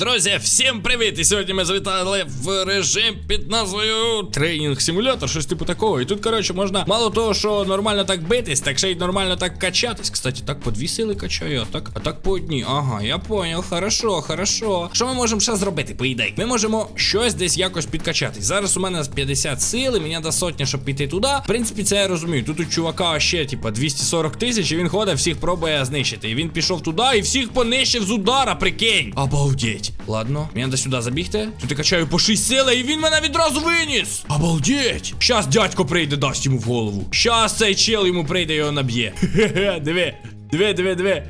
Друзі, всім привіт! І сьогодні ми завітали в режим під назвою Тренінг Симулятор, щось типу такого. І тут, коротше, можна мало того, що нормально так битись, так ще й нормально так качатись. Кстати, так по дві сили качаю, а так, а так по одній. Ага, я поняв, хорошо, хорошо. Що ми можемо ще зробити, по ідеї? Ми можемо щось десь якось підкачатись. Зараз у мене 50 сили, мені до сотні, щоб піти туди. В принципі, це я розумію. Тут у чувака ще, типа, 240 тисяч, і він ходить, всіх пробує знищити. І він пішов туди і всіх понищив з удара, прикинь. Обалдеть. Ладно, мені треба сюди забігти. Тут я качаю по 6 сили, і він мене відразу виніс. Обалдеть. Щас дядько прийде, дасть йому в голову. Щас цей чел йому прийде його наб'є. Хе-хе, диви. Диви, диви, диви.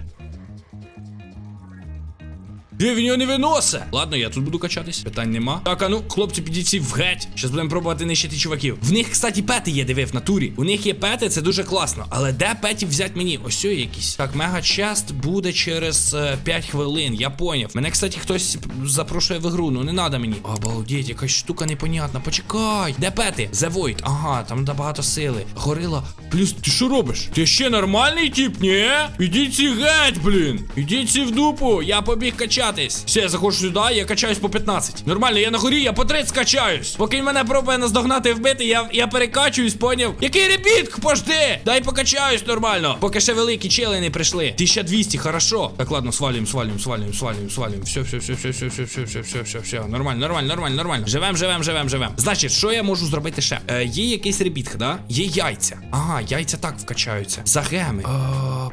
Він його не виносить? Ладно, я тут буду качатись. Питань нема. Так, а ну, хлопці, підіть всі в геть. Щас будемо пробувати нищити чуваків. В них, кстати, пети є, диви, в натурі. У них є пети, це дуже класно. Але де петів взяти мені? Ось є якісь. Так, мега чест буде через е, 5 хвилин. Я поняв. Мене, кстати, хтось запрошує в ігру. Ну не надо мені. Обалдеть, якась штука непонятна. Почекай. Де пети? The Void. Ага, там да багато сили. Горила. Плюс, ти що робиш? Ти ще нормальний тип, ні? Ідіть геть, блін. Ідіть в дупу. Я побіг качатись. Все, я заходжу сюди, я качаюсь по 15. Нормально, я на горі, я по 30 качаюсь. Поки мене пробує наздогнати вбити, я, я перекачуюсь, поняв? Який ребіт? Пожди! Дай покачаюсь нормально. Поки ще великі чели не прийшли. 1200, хорошо. Так, ладно, свалюємо, свалюємо, свалюємо, свалюємо, свалюємо. Все, все, все, все, все, все, все, все, все, все, все. Нормально, нормально, нормально, нормально. Живем, живем, живем, живем. Значить, що я можу зробити ще? Е, є якийсь ребітх, да? Є яйця. Ага, яйця так вкачаються. За геми.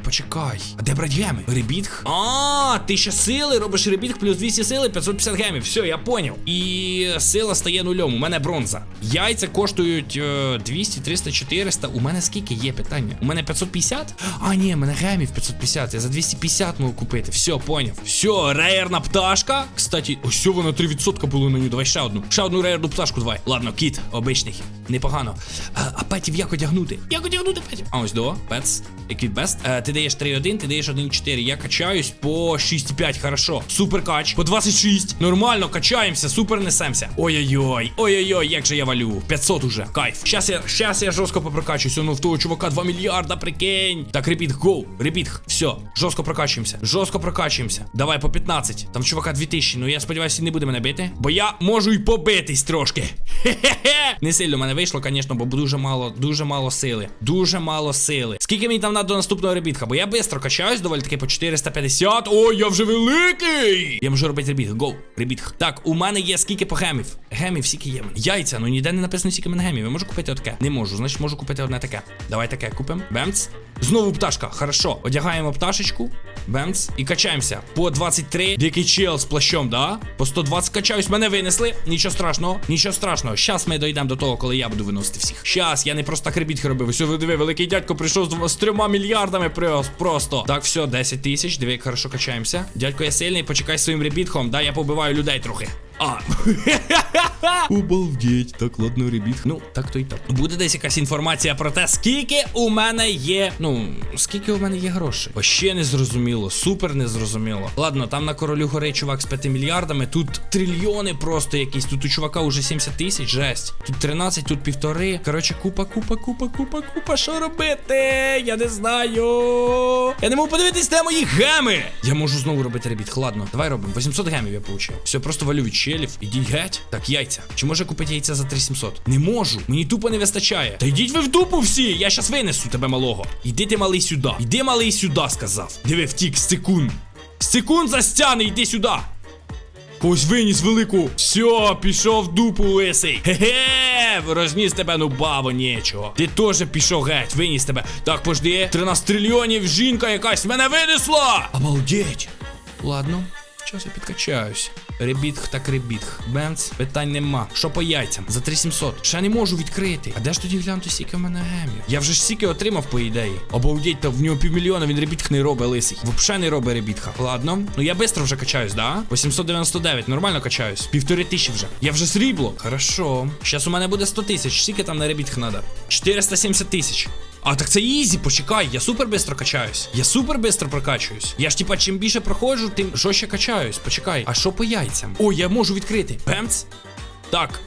Почекай. А де брать геми? Ребітх? А, ти ще сили робиш ребітх плюс 200 сили, 550 гемів. Все, я поняв. І сила стає нульом. У мене бронза. Яйця коштують е, 200, 300, 400. У мене скільки є питання? У мене 550? А, ні, у мене гемів 550. Я за 250 можу купити. Все, поняв. Все, рейерна пташка. Кстати, ось вона 3% було на нього. Давай ще одну. Ще одну рейерну пташку давай. Ладно, кіт, обичний. Непогано. А, а петів як одягнути? Як одягнути петів? А ось до, пец. Еквіт бест. Е, ти даєш 3-1, ти даєш 1-4. Я качаюсь по 6,5, хорошо. Супер кач. По 26. Нормально, качаємося, супер несемося. Ой-ой-ой, ой-ой-ой, як же я валю. 500 уже. Кайф. Щас я, щас я жорстко попрокачуюсь. Ну в того чувака 2 мільярда, прикинь. Так, репіт, гоу, репіт. Все, жорстко прокачуємося. Жорстко прокачуємося. Давай по 15. Там чувака 2000. Ну я сподіваюся, не буде мене бити. Бо я можу й побитись трошки. Хе-хе-хе. Не сильно мене вийшло, звісно, бо дуже мало, дуже мало сили. Дуже мало сили. Скільки мені там треба до наступного ребітка? Бо я швидко качаюсь, доволі таки по 450. Ой, я вже великий! Я можу робити ребіг. Гоу, ребіт. Так, у мене є скільки по гемів. Гемів скільки є. Яйця, ну ніде не написано скільки мене гемів. Я можу купити отаке? Не можу, значить можу купити одне таке. Давай таке купимо. Бемц. Знову пташка. Хорошо. Одягаємо пташечку. Бемц. І качаємося. По 23. Дикий чел з плащом, да? По 120 качаюсь. Мене винесли. Нічого страшного. Нічого страшного. Щас ми дійдемо до того, коли я буду виносити всіх. Щас, я не просто ребіт робив. Все, диви, великий дядько прийшов з, з трьома мільярдами прос- просто. Так, все, 10 тисяч. Диви, хорошо качаємося. Дядько, я сильний, почекай своїм ребітхом. Да, я побиваю людей трохи. А. Обалдеть, так ладно, ребіт. Ну, так то й так. Буде десь якась інформація про те, скільки у мене є. Ну, скільки у мене є грошей. Вообще не зрозуміло, супер не зрозуміло. Ладно, там на королю гори чувак з 5 мільярдами. Тут трильйони просто якісь. Тут у чувака уже 70 тисяч, жесть. Тут 13, тут півтори. Коротше, купа, купа, купа, купа, купа. Що робити? Я не знаю. Я не можу подивитись, де мої геми. Я можу знову робити ребіт. Ладно, давай робимо. 800 гемів я получив. Все, просто валю від челів. Ідіть геть. Так, яйця. Чи може купити яйця за 3700? Не можу. Мені тупо не вистачає. Та йдіть ви в дупу всі. Я щас винесу тебе малого. Іди ти малий сюди. Іди малий сюди, сказав. Диви, втік, секунд. Секунд застяни, йди сюди. Ось виніс велику. Все, пішов в дупу лисий. Хе-хе, розніс тебе, ну баво, нічого. Ти теж пішов геть, виніс тебе. Так, пожди. 13 трильйонів, жінка якась мене винесла. Обалдеть. Ладно. Щас я підкачаюсь. Ребітх так ребітх. Бенц, питань нема. Що по яйцям? За 3700. Ще не можу відкрити. А де ж тоді глянути, скільки в мене гемів? Я вже ж стільки отримав, по ідеї. Обалдеть, та в нього півмільйона, він ребітх не робить лисий. Вообще не робить ребітха. Ладно. Ну я швидко вже качаюсь, да? 899, нормально качаюсь. Півтори тисячі вже. Я вже срібло. Хорошо. Щас у мене буде 100 тисяч. Скільки там на ребітх надо? 470 тисяч. А так це ізі, почекай, я супер бистро качаюсь. Я супер бистро прокачуюсь. Я ж типа, чим більше проходжу, тим жорстче качаюсь. Почекай. А що по яйцям? О, я можу відкрити. Бемц. Так.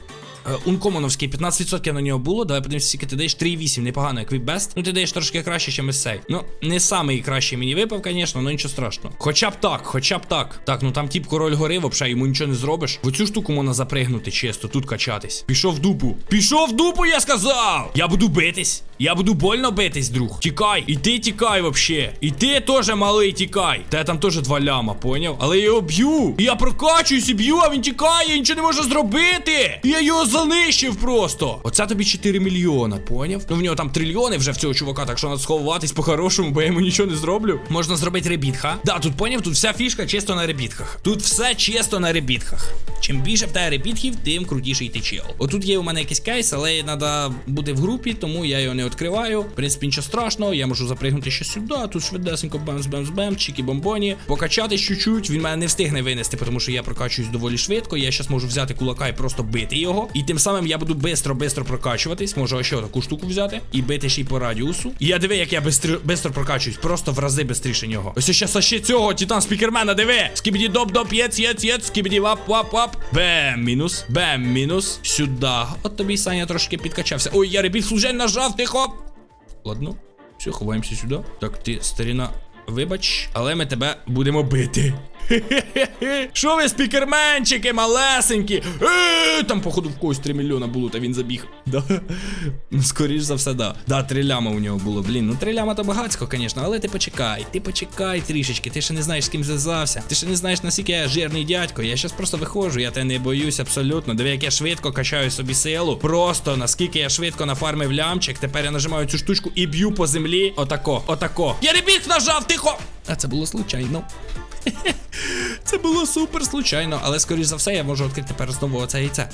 Е, Ункомоновський 15% на нього було. Давай подивимося, скільки ти даєш 3,8, непогано, як Бест. Ну ти даєш трошки краще, ніж цей. Ну, не самий мені випав, звісно, але нічого страшного. Хоча б так, хоча б так. Так, ну там тип король гори, вообще йому нічого не зробиш. В оцю штуку можна запригнути чисто, тут качатись. Пішов в дупу. Пішов в дупу, я сказав! Я буду битись. Я буду больно битись, друг. Тікай. І ти тікай вообще. І ти теж малий тікай. Та я там теж два ляма, поняв? Але я його б'ю. І я прокачуюсь і б'ю, а він тікає, нічого не може зробити. І я його занищив просто. Оце тобі 4 мільйона, поняв? Ну в нього там трильйони вже в цього чувака, так що треба сховуватись по-хорошому, бо я йому нічого не зроблю. Можна зробити ребітха. Да, тут поняв, тут вся фішка чисто на ребітках. Тут все чисто на ребітках. Чим більше в тебе ребітків, тим крутіший ти чел. Отут є у мене якийсь кейс, але треба бути в групі, тому я його не відкриваю. В принципі, нічого страшного, я можу запригнути ще сюди. Тут швидесенько бемс бемс бем чікі бомбоні. Покачатись чуть-чуть. Він мене не встигне винести, тому що я прокачуюсь доволі швидко. Я зараз можу взяти кулака і просто бити його. І тим самим я буду бистро-бистро прокачуватись. Можу ще таку штуку взяти і бити ще й по радіусу. І я диви, як я бистро, прокачуюсь, просто в рази бистріше нього. Ось ще ще цього титан спікермена, диви. Скібіді доп доп єц єц єц, скібіді вап вап вап. Бем, мінус, бем, мінус. Сюди. От тобі Саня трошки підкачався. Ой, я ребіт служень нажав, тихо. Ладно, все, ховаємося сюди. Так, ти, старіна, вибач, але ми тебе будемо бити. Що ви спікерменчики малесенькі? Е, Там, походу, в когось 3 мільйона було, та він забіг. Ну, скоріш за все, да. Да, 3 ляма у нього було. Блін, ну 3 ляма то багатсько, звісно, але ти почекай, ти почекай трішечки, ти ще не знаєш, з ким зв'язався. Ти ще не знаєш, наскільки я жирний дядько. Я щас просто виходжу, я тебе не боюсь абсолютно. Диви, як я швидко качаю собі силу. Просто наскільки я швидко нафармив лямчик. Тепер я нажимаю цю штучку і б'ю по землі. Отако, отако. Я ребіт нажав, тихо! А це було случайно. Це було супер случайно, але скоріш за все я можу відкрити тепер знову оце яйце.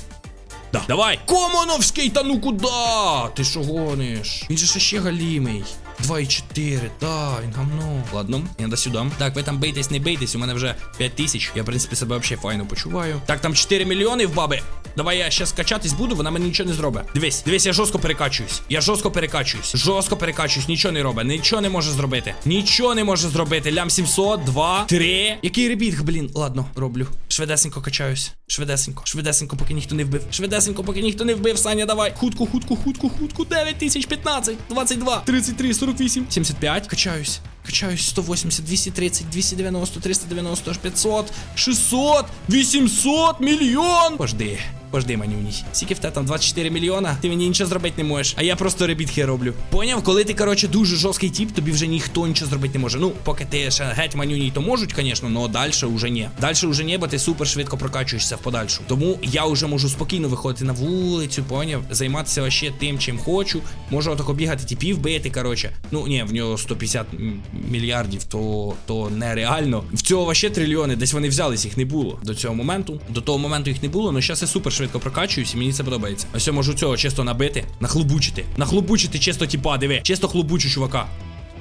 Да. Давай! Комоновський, та ну куда? Ти що гониш? Він же ще ще галімий. 2,4, да, він гамно. Ладно, я до сюди. Так, ви там бийтесь, не бийтесь, у мене вже 5 тисяч. Я, в принципі, себе взагалі файно почуваю. Так, там 4 мільйони в баби. Давай я щас качатись буду, вона мені нічого не зробить. Дивись, дивись, я жорстко перекачуюсь. Я жорстко перекачуюсь. Жорстко перекачуюсь, нічого не робить. Нічого не може зробити. Нічого не може зробити. Лям 700, 2, 3. Який ребіт, блін. Ладно, роблю. Швидесенько качаюсь. Швидесенько. Швидесенько, поки ніхто не вбив. Швидесенько, поки ніхто не вбив. Саня, давай. Хутко, хутко, хутко, хутко. 9 тисяч, 15, 22, 33, 48, 75. Качаюсь. Качаюсь 180, 230, 290, 390, аж 500, 600, 800, мільйон. Пожди. Пожди, манюній. Скільки в тебе там 24 мільйона, ти мені нічого зробити не можеш. А я просто ребітки роблю. Поняв, коли ти, коротше, дуже жорсткий тип, тобі вже ніхто нічого зробити не може. Ну, поки ти ще геть манюній, то можуть, звісно, але далі вже ні. Далі вже ні, бо ти супер швидко прокачуєшся в подальшу. Тому я вже можу спокійно виходити на вулицю, поняв, займатися вообще тим, чим хочу. Можу отако бігати, типів бити, коротше. Ну, ні, в нього 150 м- мільярдів, то, то нереально. В цього вообще трильйони, десь вони взялись, їх не було до цього моменту. До того моменту їх не було, але зараз я супер швидко прокачуюсь, і мені це подобається. Ось я можу цього чисто набити, нахлобучити. Нахлобучити чисто тіпа, диви. Чисто хлобучу чувака.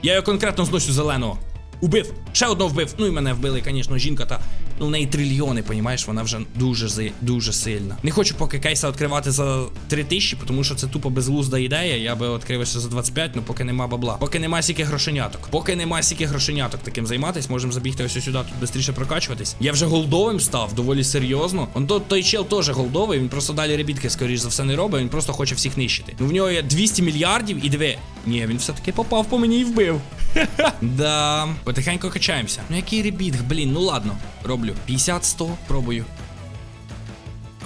Я його конкретно зносю зеленого. Убив. Ще одного вбив. Ну і мене вбили, звісно, жінка та. В неї трильйони, понімаєш, вона вже дуже дуже сильна. Не хочу поки кейса відкривати за 3 тисячі, тому що це тупо безглузда ідея. Я би відкрився за 25, ну поки нема бабла. Поки нема стільки грошеняток. Поки нема стільки грошеняток таким займатись, можемо забігти ось сюди, тут швидше прокачуватись. Я вже голдовим став, доволі серйозно. Он то, той чел теж голдовий, він просто далі ребітки, скоріш за все, не робить, він просто хоче всіх нищити. Ну в нього є 200 мільярдів і диви. Ні, він все-таки попав по мені і вбив. Да, потихеньку качаємося. Ну який ребіт, блін, ну ладно, роблю. 50-100, пробую.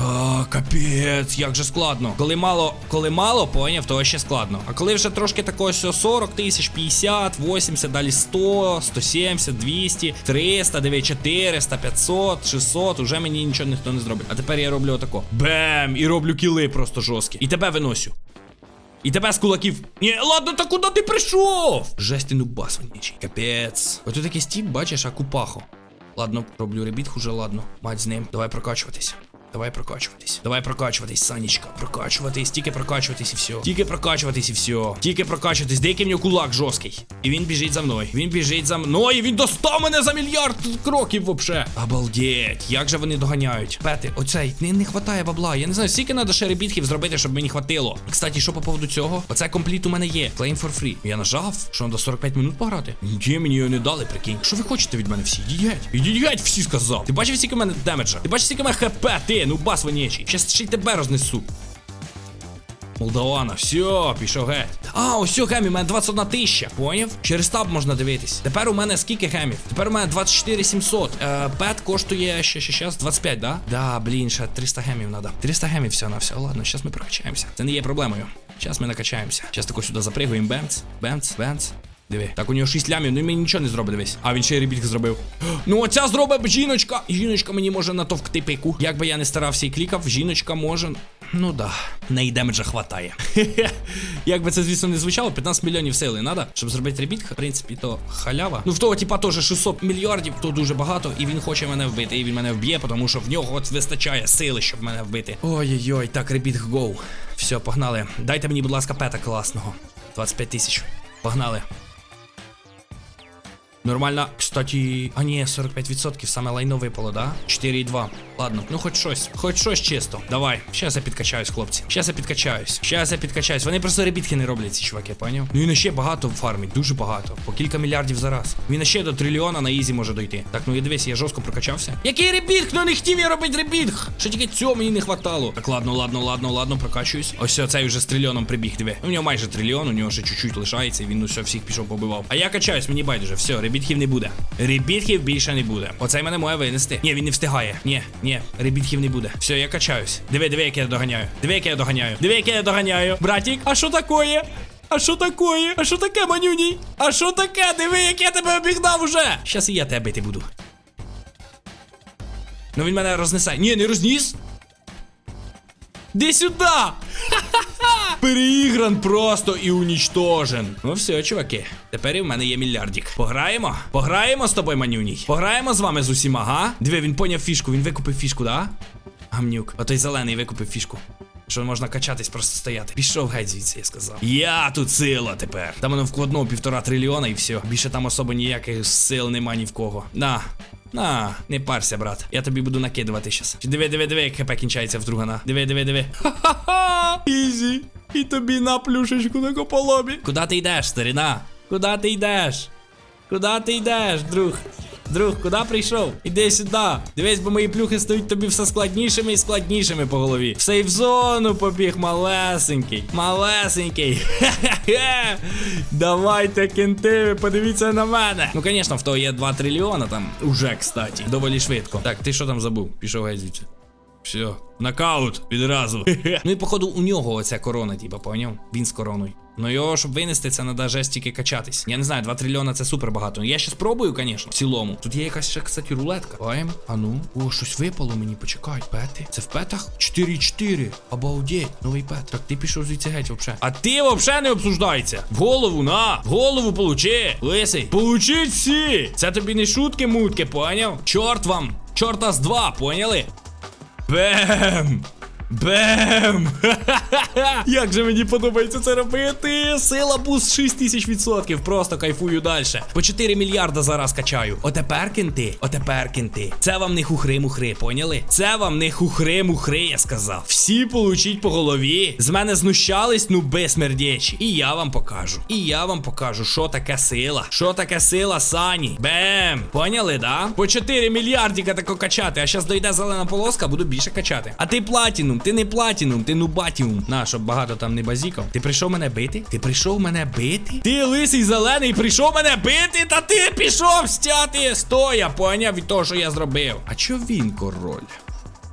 А, капець, як же складно. Коли мало, коли мало, поняв, то ще складно. А коли вже трошки такого 40 тисяч, 50, 80, далі 100, 170, 200, 300, 9, 400, 500, 600, уже мені нічого ніхто не зробить. А тепер я роблю отако. Бем! І роблю кіли просто жорсткі. І тебе виносю. І тебе з кулаків. Ні, ладно, та куди ти прийшов? Жесть, ну бас вонючий. Капець. Ось тут якийсь тіп, бачиш, а купахо. Ладно, роблю ребіт уже ладно. Мать з ним. Давай прокачуватись. Давай прокачуватись. Давай прокачуватись, Санечка. Прокачуватись, тільки прокачуватись і все. Тільки прокачуватись і все. Тільки прокачуватись. Деякий нього кулак жорсткий. І він біжить за мною. Він біжить за мною. І він достав мене за мільярд кроків вообще. Обалдеть. Як же вони доганяють? Пети, оцей, не, не хватає бабла. Я не знаю, скільки треба ще ребітків зробити, щоб мені хватило. Кстати, що по поводу цього? Оце компліт у мене є. Claim for free. Я нажав, що треба 45 минут пограти. Ні, мені його не дали, прикинь. Що ви хочете від мене всі? Ідіть. Ідіть всі сказав. Ти бачив, скільки в мене демеджа? Ти бачиш, скільки в мене хп, ти, ну бас вонячий. Щас ще й тебе рознесу. Молдавана, все, пішов геть. А, ось гемі, у мене 21 тисяча. Поняв? Через таб можна дивитись. Тепер у мене скільки гемів? Тепер у мене 24 700. Е, пет коштує ще, ще, ще, 25, да? Да, блін, ще 300 гемів надо. 300 гемів все на все. Ладно, зараз ми прокачаємося. Це не є проблемою. Зараз ми накачаємося. Зараз тако сюди запригуємо. Бемц, бемц, бемц. Диви. Так, у нього 6 лямів, ну мені нічого не зробить, дивись. А він ще й ребітк зробив. Ну оця зробить жіночка. Жіночка мені може натовкти пику. Як би я не старався і клікав, жіночка може. Ну да, неї демеджа хватає. Як би це, звісно, не звучало, 15 мільйонів сили надо, щоб зробити ребіт, в принципі, то халява. Ну в того, типа, теж 600 мільярдів, то дуже багато, і він хоче мене вбити, і він мене вб'є, тому що в нього от вистачає сили, щоб мене вбити. Ой-ой-ой, так, ребіт, гоу. Все, погнали. Дайте мені, будь ласка, пета класного. 25 тисяч. Погнали. Нормально, кстати, а не, 45% саме лайно випало, да? 4,2. Ладно, ну хоч щось, хоч щось чисто. Давай, щас я підкачаюсь, хлопці. Щас я підкачаюсь. Щас я підкачаюсь. Вони просто ребітки не роблять, ці чуваки, поняв? Ну і ще багато фармить, дуже багато. По кілька мільярдів за раз. Він ще до трильйона на ізі може дойти. Так, ну і дивись, я жорстко прокачався. Який ребітк? Ну не хотів я робити ребітк. Що тільки цього мені не хватало. Так, ладно, ладно, ладно, ладно, прокачуюсь. Ось цей вже з трильйоном прибіг, диви. У нього майже трильйон, у нього ще чуть-чуть лишається, і він все всіх пішов побивав. А я качаюсь, мені байдуже, все, ребітків не буде. Ребітків більше не буде. Оцей мене має винести. Ні, він не встигає. Ні, ні, ребітків не буде. Все, я качаюсь. Диви, диви, як я доганяю. Диви, як я доганяю. Диви, як я доганяю. Братік, а що такое? А що такое? А що таке, манюній? А що таке? Диви, як я тебе обігнав уже. Щас і я тебе бити буду. Ну він мене рознесе. Ні, не розніс. Де сюди? Ха-ха-ха! Переігран просто і унічтожен. Ну все, чуваки. Тепер і в мене є мільярдік. Пограємо? Пограємо з тобою, манюній. Пограємо з вами з усіма, га? Диви, він поняв фішку, він викупив фішку, да? Гамнюк. Отой зелений викупив фішку. Що можна качатись, просто стояти. Пішов геть звідси, я сказав. Я тут сила тепер. Там воно вкладно півтора трильйона і все. Більше там особо ніяких сил нема ні в кого. На. На, не парся, брат. Я тобі буду накидувати щас. Диви, диви, диви, як хп кінчається в друга на. Диви, диви, диви. Ха-ха-ха! Ізі. І тобі на плюшечку на кополобі. Куда ти йдеш, старина? Куда ти йдеш? Куда ти йдеш, друг? Друг, куди прийшов? Іди сюди. Дивись, бо мої плюхи стають тобі все складнішими і складнішими по голові. В сейф зону побіг, малесенький. Малесенький. Хе-хе-хе. Давайте, кенти, подивіться на мене. Ну, звісно, в того є 2 трильйона там. Уже, кстати. Доволі швидко. Так, ти що там забув? Пішов геть звідси. Все, нокаут відразу. ну і походу у нього оця корона, типа, поняв? Він з короною. Ну його, щоб винести, це треба жесть тільки качатись. Я не знаю, 2 трильйона це супер багато. Я ще спробую, звісно, в цілому. Тут є якась ще, кстати, рулетка. Баємо. А ну. О, щось випало мені, почекай. Пети. Це в петах? 4-4. Обалдеть. Новий пет. Так ти пішов звідси геть вообще. А ти вообще не обсуждається. В голову, на! В голову получи! Лисий. Получіть всі! Це тобі не шутки, мутки, поняв? Чорт вам! Чорта з два, поняли? Бем! Бем! Як же мені подобається це робити! Сила буст 6000%. Просто кайфую далі. По 4 мільярда зараз качаю. Отепер кінти, отепер кінти. Це вам не хухри-мухри, поняли? Це вам не хухри-мухри, я сказав. Всі получіть по голові. З мене знущались, ну безсмердячі. І я вам покажу. І я вам покажу, що таке сила. Що таке сила Сані. Бем! Поняли, да? По 4 мільярдіка тако качати, а зараз дойде зелена полоска, буду більше качати. А ти платінум, ти не платінум, ти нубатіум. На, щоб багато там не базікав. Ти прийшов мене бити? Ти прийшов мене бити? Ти лисий зелений, прийшов мене бити, та ти пішов стяти стоя, поняв від того, що я зробив. А чо він король?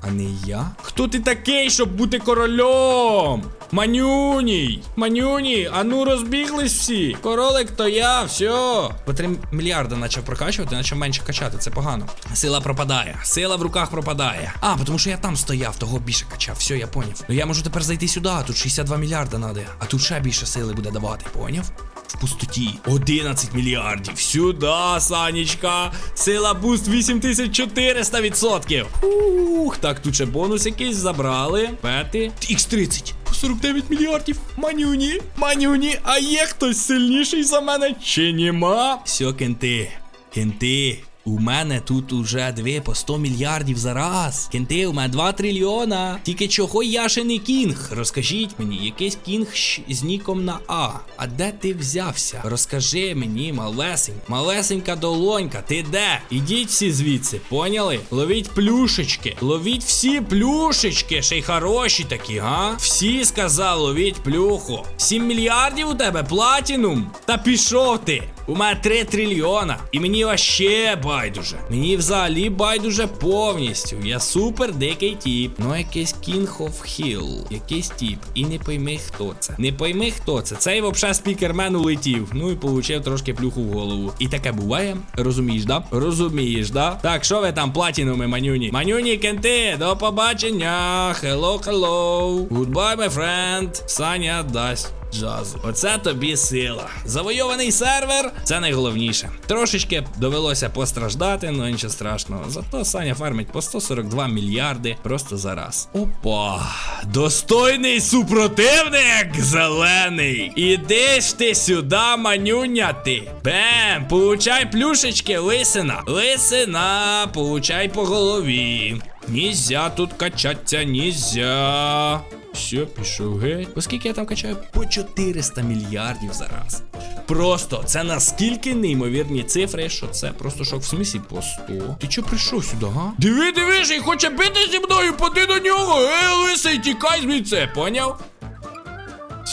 А не я? Хто ти такий, щоб бути королем? Манюній! Манюній! А ну розбіглись всі! Королик то я, все. По 3 мільярда почав прокачувати, почав менше качати, це погано. Сила пропадає, сила в руках пропадає. А, тому що я там стояв, того більше качав. Все, я поняв. Ну я можу тепер зайти сюди, тут 62 мільярда надо. А тут ще більше сили буде давати, поняв? В пустоті. 11 мільярдів. Сюди, Санечка. Сила буст 8400%. Ух, так, тут ще бонус якийсь забрали. Пети. Х30. По 49 мільярдів. Манюні. Манюні. А є хтось сильніший за мене? Чи нема? Все, кенти. Кенти. У мене тут уже дві по 100 мільярдів за раз. Кенти, у мене 2 трильйона. Тільки чого я ще не кінг? Розкажіть мені, якийсь кінг з ніком на А. А де ти взявся? Розкажи мені, малесенька, малесенька долонька, ти де? Ідіть всі звідси, поняли? Ловіть плюшечки, ловіть всі плюшечки, ще й хороші такі, га? Всі сказав, ловіть плюху. 7 мільярдів у тебе платінум? Та пішов ти. У мене 3 трильйона. І мені вообще байдуже. Мені взагалі байдуже повністю. Я супер дикий тіп. Ну, якийсь King of Hill. Якийсь тіп. І не пойми, хто це. Не пойми, хто це. Цей вообще спікермен улетів. Ну і получив трошки плюху в голову. І таке буває. Розумієш, да? Розумієш, да? Так, що ви там платінуми, манюні? Манюні, кенти, до побачення. Hello, hello. Goodbye, my friend. Саня дасть. Джазу. Оце тобі сила. Завойований сервер це найголовніше. Трошечки довелося постраждати, але нічого страшного. Зато Саня фармить по 142 мільярди просто за раз. Опа! Достойний супротивник! Зелений! Іди ж ти сюди, манюня ти! Бем! Получай плюшечки, лисина! Лисина! Получай по голові! Нізя тут качаться, нізя! Все, пішов геть. Оскільки я там качаю? По 400 мільярдів за раз. Просто це наскільки неймовірні цифри, що це просто шок в смісі по 100. Ти чо прийшов сюди, га? Диви, диви, і хоче бити зі мною, поди до нього. Е, лисий, тікай звідси, поняв?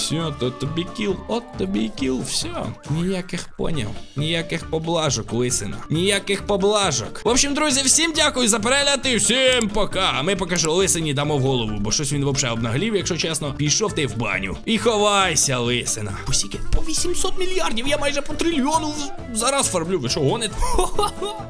Все, то тобі кіл, от тобі і кіл, все. Ніяких поняв, ніяких поблажок, лисина. Ніяких поблажок. В общем, друзі, всім дякую за перегляд і всім пока. А ми поки що лисині дамо в голову, бо щось він взагалі обнаглів, якщо чесно. Пішов ти в баню. І ховайся, лисина. Посіки, по 800 мільярдів, я майже по трильйону зараз фармлю. Ви що гоните? Хо-хо-хо.